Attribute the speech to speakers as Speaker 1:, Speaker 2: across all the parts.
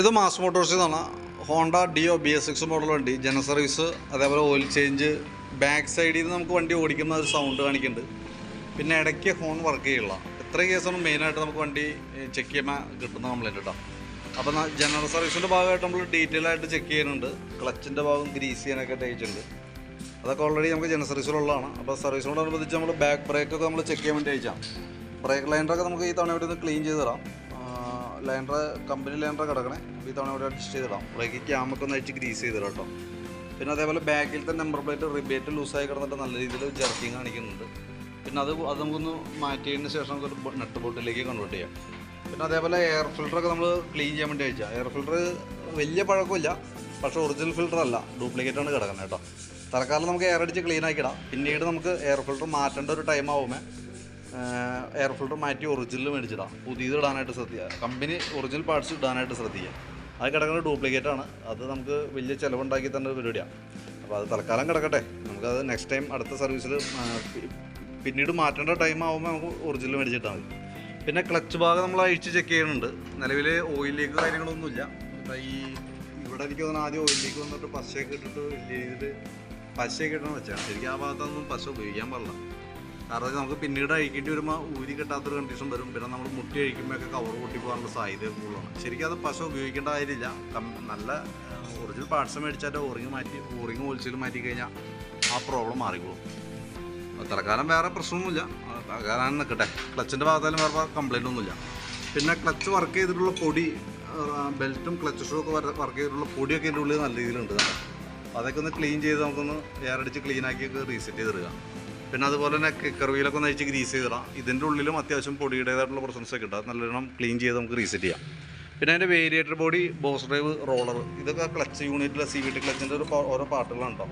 Speaker 1: ഇത് മാസ് മോട്ടോഴ്സിൽ നിന്നാണ് Honda Dio B S six model വണ്ടി ജന സർവീസ് അതേപോലെ ഓയിൽ ചേഞ്ച് ബാക്ക് സൈഡിൽ നിന്ന് നമുക്ക് വണ്ടി ഓടിക്കുന്ന ഒരു സൗണ്ട് കാണിക്കുന്നുണ്ട്. പിന്നെ ഇടയ്ക്ക് ഹോൺ വർക്ക് ചെയ്യില്ല. എത്ര കേസാണ് മെയിനായിട്ട് നമുക്ക് വണ്ടി ചെക്ക് ചെയ്യുമ്പോൾ കിട്ടുന്ന കംപ്ലൈന്റ് കേട്ടോ അപ്പോൾ ജനറൽ സർവീസിന്റെ ഭാഗമായിട്ട് നമ്മൾ ഡീറ്റെയിൽ ആയിട്ട് ചെക്ക് ചെയ്യുന്നുണ്ട്. ക്ലച്ചിന്റെ ഭാഗം ഗ്രീസ് ചെയ്യാനൊക്കെ അയച്ചിട്ടുണ്ട് അതൊക്കെ ഓൾറെഡി നമുക്ക് ജനറൽ സർവീസിലുള്ളതാണ് അപ്പോൾ സർവീസിനോടനുബന്ധിച്ച് നമ്മൾ ബാക്ക് ബ്രേക്കൊക്കെ നമ്മൾ ചെക്ക് ചെയ്യാൻ വേണ്ടി അയച്ചാൽ ബ്രേക്ക് ലൈനറൊക്കെ നമുക്ക് ഈ തവണ ഇവിടെ നിന്ന് ക്ലീൻ ചെയ്ത് തരാം. ലൈനർ കമ്പനി ലൈനർ കിടക്കണേ. അപ്പോൾ ഈ തവണ ഇവിടെ അഡ്ജസ്റ്റ് ചെയ്ത് തരാം ബ്രേക്ക് ക്യാമൊക്കെ ഒന്ന് അഴിച്ച് ഗ്രീസ് ചെയ്തിടാം കേട്ടോ. പിന്നെ അതേപോലെ ബാക്കിലത്തെ നമ്പർ പ്ലേറ്റ് റിബേറ്റ് ലൂസായി കിടന്നിട്ട് നല്ല രീതിയിൽ ജർക്കിങ് കാണിക്കുന്നുണ്ട്. പിന്നെ അത് അത് നമുക്കൊന്ന് മാറ്റിയതിന് ശേഷം നമുക്ക് നെട്ട് ബോട്ടിലേക്ക് കൺവേർട്ട് ചെയ്യാം. പിന്നെ അതേപോലെ എയർ ഫിൽറ്ററൊക്കെ നമ്മൾ ക്ലീൻ ചെയ്യാൻ വേണ്ടി അയച്ചാൽ എയർ ഫിൽറ്റർ വലിയ പഴക്കമില്ല. പക്ഷേ ഒറിജിനൽ ഫിൽറ്റർ അല്ല. ഡ്യൂപ്ലിക്കേറ്റ് ആണ് കിടക്കുന്നത് കേട്ടോ. തൽക്കാലം നമുക്ക് എയർ അടിച്ച് ക്ലീൻ ആക്കിയിടാം പിന്നീട് നമുക്ക് എയർ ഫിൽറ്റർ മാറ്റേണ്ട ഒരു ടൈം ആവുമേ. എയർ ഫിൽട്ടർ മാറ്റി ഒറിജിനൽ മേടിച്ചിടാം. പുതിയത് ഇടാനായിട്ട് ശ്രദ്ധിക്കുക. കമ്പനി ഒറിജിനൽ പാർട്സ് ഇടാനായിട്ട് ശ്രദ്ധിക്കുക. അത് കിടക്കുന്ന ഡ്യൂപ്ലിക്കേറ്റ് ആണ്. അത് നമുക്ക് വലിയ ചിലവുണ്ടാക്കി തന്നെ പരിപാടിയാണ് അപ്പോൾ അത് തൽക്കാലം കിടക്കട്ടെ. നമുക്കത് നെക്സ്റ്റ് ടൈം അടുത്ത സർവീസിൽ പിന്നീട് മാറ്റേണ്ട ടൈം ആകുമ്പോൾ നമുക്ക് ഒറിജിനൽ മേടിച്ചിട്ടാൽ മതി. പിന്നെ ക്ലച്ച് ഭാഗം നമ്മൾ അഴിച്ച് ചെക്ക് ചെയ്യുന്നുണ്ട്. നിലവിൽ ഓയിൽ ലീക്ക് കാര്യങ്ങളൊന്നുമില്ല. ഈ ഇവിടെ എനിക്ക് തോന്നുന്നു ആദ്യം ഓയിൽ ലീക്ക് വന്നിട്ട് പശയൊക്കെ ഇട്ടിട്ട് വലിയ രീതിയിൽ പശയൊക്കെ ഇടണം വെച്ചാൽ ശരിക്കും ആ ഭാഗത്തൊന്നും പശ ഉപയോഗിക്കാൻ പാടില്ല. കാരണം നമുക്ക് പിന്നീട് അഴിക്കേണ്ടി വരുമ്പോൾ ഊരി കിട്ടാത്തൊരു കണ്ടീഷൻ വരും. പിന്നെ നമ്മൾ മുട്ടി അഴിക്കുമ്പോഴൊക്കെ കവർ പൊട്ടി പോകാനുള്ള സാധ്യത കൂടുതലാണ്. ശരിക്കും അത് പശ ഉപയോഗിക്കേണ്ട കാര്യമില്ല. നല്ല ഒറിജിനൽ പാർട്സ് മേടിച്ചാൽ ഓറിങ് മാറ്റി ഓറിങ് ഹോൾസെയിൽ മാറ്റി കഴിഞ്ഞാൽ ആ പ്രോബ്ലം മാറിക്കോളും. തൽക്കാലം വേറെ പ്രശ്നമൊന്നുമില്ല. തൽക്കാലം നിൽക്കട്ടെ ക്ലച്ചിന്റെ ഭാഗത്തായാലും വേറെ കംപ്ലൈന്റ് ഒന്നുമില്ല. പിന്നെ ക്ലച്ച് വർക്ക് ചെയ്തിട്ടുള്ള പൊടി ബെൽറ്റും ക്ലച്ച് ഷൂ ഒക്കെ വർക്ക് ചെയ്തിട്ടുള്ള പൊടിയൊക്കെ അതിന്റെ ഉള്ളിൽ നല്ല രീതിയിലുണ്ട് അതൊക്കെ ഒന്ന് ക്ലീൻ ചെയ്ത് നമുക്കൊന്ന് എയർ അടിച്ച് ക്ലീൻ ആക്കിയൊക്കെ റീസെറ്റ് ചെയ്തിടുക പിന്നെ അതുപോലെ തന്നെ കിക്കർ വീലൊക്കെ ഗ്രീസ് ചെയ്തിടാം. ഇതിന്റെ ഉള്ളിലും അത്യാവശ്യം പൊടിയുടേതായിട്ടുള്ള പ്രസൻസ് ഒക്കെ ഇട്ടാൽ നല്ലോണം ക്ലീൻ ചെയ്ത് നമുക്ക് റീസെറ്റ് ചെയ്യാം. പിന്നെ അതിന്റെ variator body boss drive roller ഇതൊക്കെ ക്ലച്ച് യൂണിറ്റിലെ സി വി ടി ക്ലച്ചിന്റെ ഒരു ഓരോ പാർട്ടുകളാണ് കേട്ടോ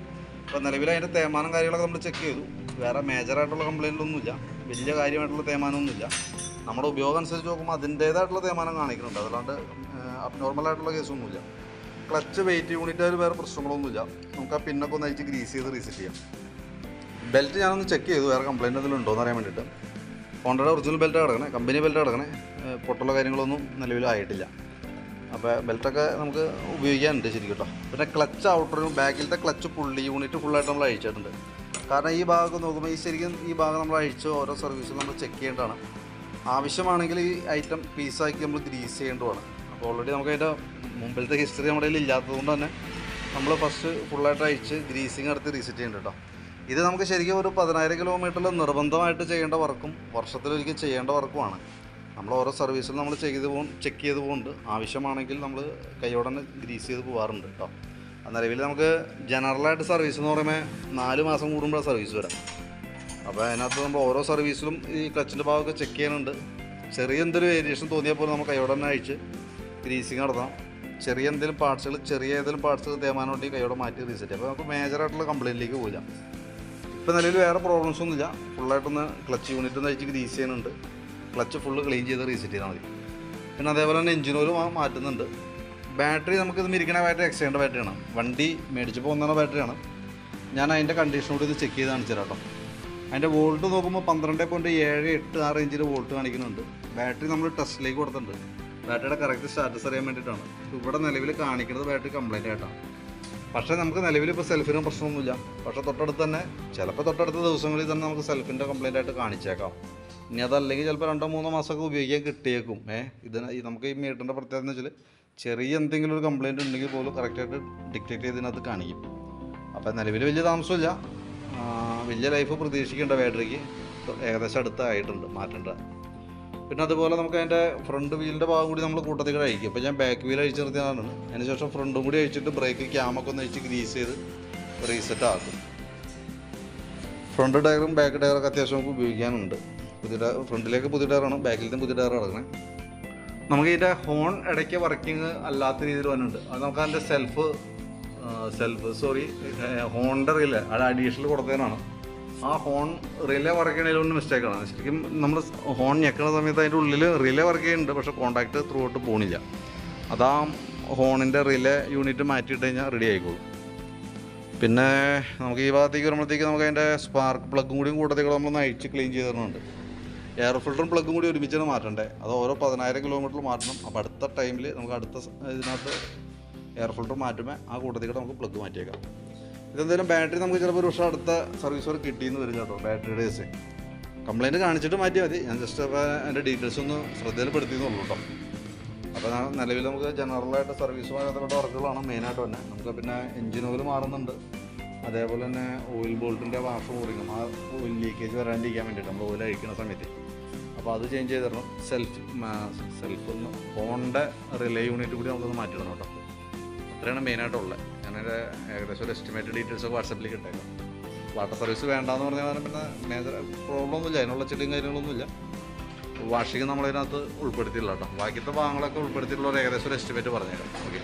Speaker 1: അപ്പോൾ നിലവിൽ അതിന്റെ തേമാനം കാര്യങ്ങളൊക്കെ നമ്മൾ ചെക്ക് ചെയ്തു. വേറെ മേജറായിട്ടുള്ള കംപ്ലൈന്റ് ഒന്നുമില്ല. വലിയ കാര്യമായിട്ടുള്ള തേമാനമൊന്നുമില്ല നമ്മുടെ ഉപയോഗം അനുസരിച്ച് നോക്കുമ്പോൾ അതിന്റേതായിട്ടുള്ള തേമാനം കാണിക്കുന്നുണ്ട്. അതല്ലാണ്ട് അബ്നോർമലായിട്ടുള്ള കേസൊന്നുമില്ല ക്ലച്ച് വെയിറ്റ് യൂണിറ്റ് വേറെ പ്രശ്നങ്ങളൊന്നുമില്ല. നമുക്ക് ആ പിന്നൊക്കെ ഒന്ന് അയച്ച് ഗ്രീസ് ചെയ്ത് റീസെറ്റ് ചെയ്യാം. ബെൽറ്റ് ഞാനൊന്ന് ചെക്ക് ചെയ്തു. വേറെ കംപ്ലയിന്റ് എന്തെങ്കിലും ഉണ്ടോ എന്ന് അറിയാൻ വേണ്ടിയിട്ട്. ഹോണ്ടയുടെ ഒറിജിനൽ ബെൽറ്റ് കിടക്കണേ. കമ്പനി ബെൽറ്റ് കിടക്കണേ. പൊട്ടുള്ള കാര്യങ്ങളൊന്നും നിലവിലായിട്ടില്ല അപ്പോൾ ബെൽറ്റൊക്കെ നമുക്ക് ഉപയോഗിക്കാനുണ്ട് ശരിക്കും കേട്ടോ. പിന്നെ ക്ലച്ച് ഔട്ടറും ബാക്കിലത്തെ ക്ലച്ച് പുള്ളി യൂണിറ്റ് ഫുള്ളായിട്ട് നമ്മൾ അഴിച്ചിട്ടുണ്ട്. കാരണം ഈ ഭാഗം നോക്കുമ്പോൾ ഈ ശരിക്കും ഈ ഭാഗം നമ്മൾ അഴിച്ച് ഓരോ സർവീസും നമ്മൾ ചെക്ക് ചെയ്യേണ്ടതാണ്. ആവശ്യമാണെങ്കിൽ ഈ ഐറ്റം പീസാക്കി നമ്മൾ ഗ്രീസ് ചെയ്യേണ്ടതാണ് അപ്പോൾ ഓൾറെഡി നമുക്ക് അതിന്റെ മുമ്പിലത്തെ ഹിസ്റ്ററി നമ്മുടെ കയ്യിൽ ഇല്ലാത്തതുകൊണ്ട് തന്നെ നമ്മൾ ഫസ്റ്റ് ഫുള്ളായിട്ട് അഴിച്ച് ഗ്രീസിങ് നടത്തി റീസെറ്റ് ചെയ്യേണ്ട കേട്ടോ. ഇത് നമുക്ക് ശരിക്കും ഒരു പതിനായിരം കിലോമീറ്ററിൽ നിർബന്ധമായിട്ട് ചെയ്യേണ്ട വർക്കും വർഷത്തിലൊരിക്കൽ ചെയ്യേണ്ട വർക്കുമാണ്. നമ്മൾ ഓരോ സർവീസിലും നമ്മൾ ചെയ്ത് പോകും ചെക്ക് ചെയ്ത് പോകുന്നുണ്ട് ആവശ്യമാണെങ്കിൽ നമ്മൾ കൈയോടെ തന്നെ ഗ്രീസ് ചെയ്ത് പോകാറുണ്ട് കേട്ടോ നിലവിൽ നമുക്ക് ജനറലായിട്ട് സർവീസ് എന്ന് പറയുമ്പോൾ നാല് മാസം കൂടുമ്പോഴാണ് സർവീസ് വരാം. അപ്പോൾ അതിനകത്ത് നമ്മൾ ഓരോ സർവീസിലും ഈ ക്ലച്ചിന്റെ ഭാഗമൊക്കെ ചെക്ക് ചെയ്യാനുണ്ട്. ചെറിയ എന്തൊരു വേരിയേഷൻ തോന്നിയാൽ പോലും നമുക്ക് കൈയോടെ തന്നെ അഴിച്ച് ഗ്രീസിങ് നടത്താം. ചെറിയ എന്തെങ്കിലും പാർട്സുകൾ ചെറിയ ഏതെങ്കിലും പാർട്സുകൾ തേമാനോട്ടി കൈയോടെ മാറ്റി റീസെറ്റ് അപ്പോൾ നമുക്ക് മേജറായിട്ടുള്ള കംപ്ലയിന്റിലേക്ക് പോകില്ല ഇപ്പോൾ നിലവിൽ വേറെ പ്രോബ്ലംസ് ഒന്നുമില്ല. ഫുള്ളായിട്ടൊന്ന് ക്ലച്ച് യൂണിറ്റ് ഒന്ന് അയച്ചിട്ട് ഗ്രീസ് ചെയ്യുന്നുണ്ട്. ക്ലച്ച് ഫുള്ള് ക്ലീൻ ചെയ്ത് റീസെറ്റ് ചെയ്താൽ മതി. പിന്നെ അതേപോലെ തന്നെ എഞ്ചിൻ ഓയിൽ മാറ്റുന്നുണ്ട്. ബാറ്ററി നമുക്ക് ഇത് മിരിക്കണ ബാറ്ററി എക്സ്റ്റേണ്ട ബാറ്ററിയാണ് വണ്ടി മേടിച്ചപ്പോൾ ഒന്നാണ് ബാറ്ററിയാണ് ഞാൻ അതിന്റെ കണ്ടീഷനോട് ഇത് ചെക്ക് ചെയ്ത് കാണിച്ചു കേട്ടോ. അതിന്റെ വോൾട്ട് നോക്കുമ്പോൾ പന്ത്രണ്ട് പോയിന്റ് ഏഴ് എട്ട് ആ റേഞ്ചിൽ വോൾട്ട് കാണിക്കുന്നുണ്ട്. ബാറ്ററി നമ്മൾ ടെസ്റ്റിലേക്ക് കൊടുത്തിട്ടുണ്ട്. ബാറ്ററിയുടെ കറക്റ്റ് സ്റ്റാറ്റസ് അറിയാൻ വേണ്ടിയിട്ടാണ്. ഇവിടെ നിലവിൽ കാണിക്കുന്നത് ബാറ്ററി കംപ്ലൈന്റ് ആയിട്ടാണ്. പക്ഷേ നമുക്ക് നിലവിൽ ഇപ്പോൾ സെൽഫിനും പ്രശ്നമൊന്നുമില്ല. പക്ഷേ തൊട്ടടുത്ത് തന്നെ ചിലപ്പോൾ തൊട്ടടുത്ത ദിവസങ്ങളിൽ തന്നെ നമുക്ക് സെൽഫിന്റെ കംപ്ലൈന്റ് ആയിട്ട് കാണിച്ചേക്കാം. ഇനി അതല്ലെങ്കിൽ ചിലപ്പോൾ രണ്ടോ മൂന്നോ മാസമൊക്കെ ഉപയോഗിക്കാൻ കിട്ടിയേക്കും. ഏ ഇതിന് നമുക്ക് ഈ മീറ്ററിന്റെ പ്രത്യേകത എന്ന് വെച്ചാൽ ചെറിയ എന്തെങ്കിലും ഒരു കംപ്ലൈന്റ് ഉണ്ടെങ്കിൽ പോലും കറക്റ്റായിട്ട് ഡിക്റ്റേറ്റ് ചെയ്തതിനകത്ത് കാണിക്കും. അപ്പോൾ നിലവിൽ വലിയ താമസമില്ല. വലിയ ലൈഫ് പ്രതീക്ഷിക്കേണ്ട ബാറ്ററിക്ക് ഏകദേശം അടുത്തായിട്ടുണ്ട് മാറ്റേണ്ട. പിന്നെ അതുപോലെ നമുക്ക് അതിന്റെ ഫ്രണ്ട് വീലിന്റെ ഭാഗം കൂടി നമ്മൾ കൂട്ടത്തിൽ കൂടെ അഴിക്കും. ഇപ്പോൾ ഞാൻ ബാക്ക് വീൽ അഴിച്ച് നിർത്തിയതാണ്. അതിന് ശേഷം ഫ്രണ്ടും കൂടി അഴിച്ചിട്ട് ബ്രേക്ക് ക്യാമൊക്കെ ഒന്ന് അഴിച്ച് ഗ്രീസ് ചെയ്ത് റീസെറ്റ് ആക്കും. ഫ്രണ്ട് ടയറും ബാക്ക് ടയറൊക്കെ അത്യാവശ്യം നമുക്ക് ഉപയോഗിക്കാനുണ്ട്. പുതിയ ടയർ ഫ്രണ്ടിലേക്ക് പുതിയ ടയറാണ് ബാക്കിലത്തെ പുതിയ ടയർ കിടക്കണേ നമുക്ക് ഇതിന്റെ ഹോൺ ഇടയ്ക്ക് വർക്കിംഗ് അല്ലാത്ത രീതിയിൽ വന്നിട്ടുണ്ട്. അത് നമുക്ക് അതിന്റെ സെൽഫ് സെൽഫ് സോറി ഹോണിന്റെ അറിയില്ല. അത് അഡീഷണൽ കൊടുത്തതിനാണ്. ആ ഹോൺ റിലേ വർക്ക് കൊണ്ട് മിസ്റ്റേക്കാണ് ശരിക്കും നമ്മൾ ഹോൺ ഞെക്കുന്ന സമയത്ത് അതിന്റെ ഉള്ളിൽ റിലേ വർക്ക് ചെയ്യുന്നുണ്ട് പക്ഷേ കോൺടാക്ട് ത്രൂ ഔട്ട് പോണില്ല. അതാ ഹോണിന്റെ റിലേ യൂണിറ്റ് മാറ്റിയിട്ട് കഴിഞ്ഞാൽ റെഡി ആയിക്കോളും. പിന്നെ നമുക്ക് ഈ ഭാഗത്തേക്ക് വരുമ്പോഴത്തേക്ക് നമുക്ക് അതിന്റെ സ്പാർക്ക് പ്ലഗും കൂടിയും കൂട്ടത്തേക്ക് നമ്മൾ അഴിച്ച് ക്ലീൻ ചെയ്ത് തരുന്നുണ്ട്. എയർ ഫിൽറ്ററും പ്ലഗും കൂടി ഒരുമിച്ചാണ് മാറ്റേണ്ടത് അത് ഓരോ പതിനായിരം കിലോമീറ്റർ മാറ്റണം. അപ്പോൾ അടുത്ത ടൈമിൽ നമുക്ക് അടുത്ത ഇതിനകത്ത് എയർ ഫിൽറ്റർ മാറ്റുമ്പോൾ ആ കൂട്ടത്തേക്ക് നമുക്ക് പ്ലഗ് മാറ്റിയേക്കാം. ഇതെന്തായാലും ബാറ്ററി നമുക്ക് ചിലപ്പോൾ ഒരു വർഷം അടുത്ത സർവീസ് വരെ കിട്ടിയെന്ന് വരും കേട്ടോ ബാറ്ററിയുടെ കേസ് കംപ്ലൈന്റ് കാണിച്ചിട്ട് മാറ്റിയാൽ മതി. ഞാൻ ജസ്റ്റ് അപ്പോൾ എന്റെ ഡീറ്റെയിൽസ് ഒന്ന് ശ്രദ്ധയിൽപ്പെടുത്തിയെന്നുള്ളൂ കേട്ടോ. അപ്പോൾ നിലവിൽ നമുക്ക് ജനറലായിട്ട് സർവീസുമായി ബന്ധപ്പെട്ട വർക്കുകളാണ് മെയിനായിട്ട് തന്നെ നമുക്ക് പിന്നെ എഞ്ചിൻ ഓയിൽ മാറുന്നുണ്ട്. അതേപോലെ തന്നെ ഓയിൽ ബോൾട്ടിന്റെ വാഷ് മുറിക്കും ആ ഓയിൽ ലീക്കേജ് വരാണ്ടിരിക്കാൻ വേണ്ടിയിട്ട് നമ്മൾ ഓയിൽ അഴിക്കുന്ന സമയത്ത്. അപ്പോൾ അത് ചേഞ്ച് ചെയ്ത് തരണം സെൽഫ് സെൽഫ് ഒന്ന് ഫോണിന്റെ റിലേ യൂണിറ്റ് കൂടി നമുക്കൊന്ന് മാറ്റിയിടണം കേട്ടോ. അത്രയാണ് മെയിനായിട്ടുള്ളത് ഞാനൊരു ഏകദേശം ഒരു എസ്റ്റിമേറ്റ് ഡീറ്റെയിൽസ് വാട്സപ്പിലേക്ക് ഇട്ടേക്കാം. വാട്ടർ സർവീസ് വേണ്ടാന്ന് പറഞ്ഞാൽ പിന്നെ മേജർ പ്രോബ്ലം ഒന്നുമില്ല അതിനുള്ള ചെടിയും കാര്യങ്ങളൊന്നുമില്ല വാഷിങ് നമ്മളതിനകത്ത് ഉൾപ്പെടുത്തിയില്ല കേട്ടോ. ബാക്കിയത്തെ ഭാഗങ്ങളൊക്കെ ഉൾപ്പെടുത്തിയിട്ടുള്ള ഒരു ഏകദേശം ഒരു എസ്റ്റിമേറ്റ് പറഞ്ഞേക്കാം. ഓക്കെ